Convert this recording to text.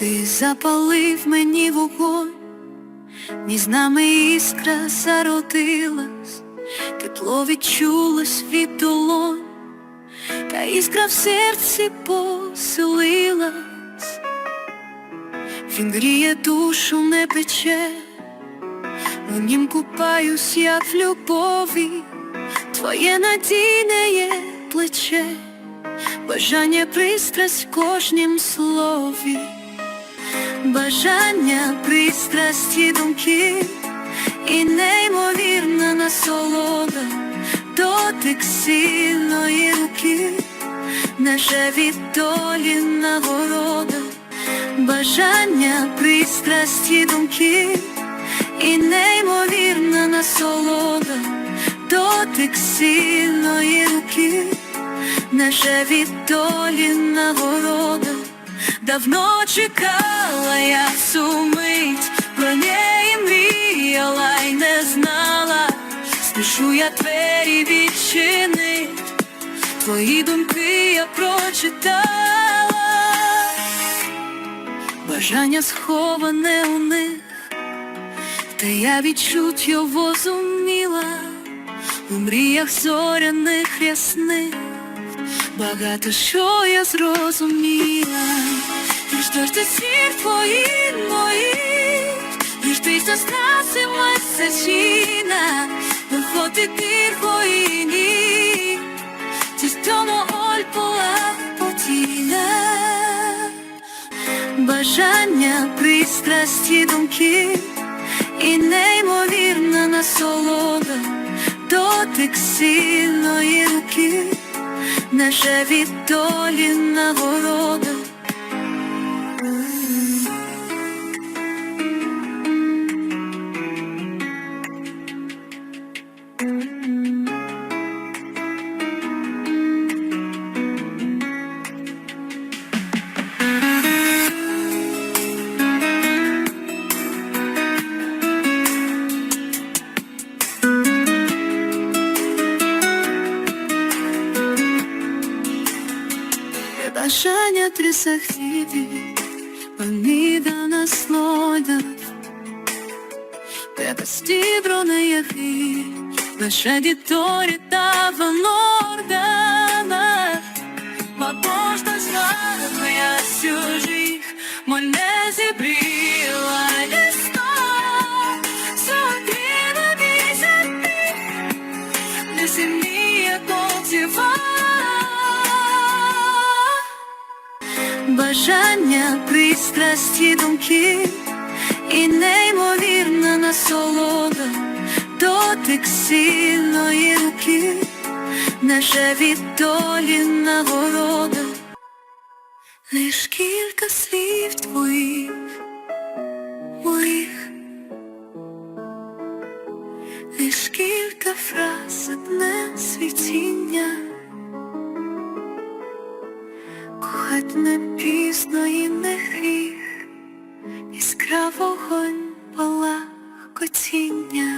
Ти запалив мені вогонь, між нами іскра зародилась, тепло відчулось від долонь, та іскра в серці поселилась, він гріє душу, не пече, у нім купаюсь, як в любові, твоє надійне є плече, бажання пристрасть в кожнім слові. Бажання, пристрасті, думки і неймовірна насолода, дотик сильної руки, наша від долі нагорода, бажання, пристрасті, думки і неймовірна насолода, дотик сильної руки, наша від долі нагорода. Давно чекала я цю мить, про неї мріяла й не знала, спішу я двері відчинить, твої думки я прочитала, бажання сховане у них, та я відчуть його зуміла, у мріях зоряних ясних. Багато що я зрозуміла, лиш дожди сір твої мої, лиш ти заснасилася чина, виходить тихої ні, ті з тому ольпула потіна. Бажання, пристрасті, думки і неймовірна насолода, дотик сильної руки наша від долі. Бажання трясахтіти, поміда наслойда, Тебе стібро яхи, лише діторі та ванордана, Ma posta знала я сюжих, мене Бажання, пристрасті, думки. І неймовірна насолода, дотик сильної руки, наша від долі нагорода, лиш кілька слів твоїх, моїх, лиш кілька фраз одне світіння. Кохать не пізно і не гріх, іскра вогонь палах котіння.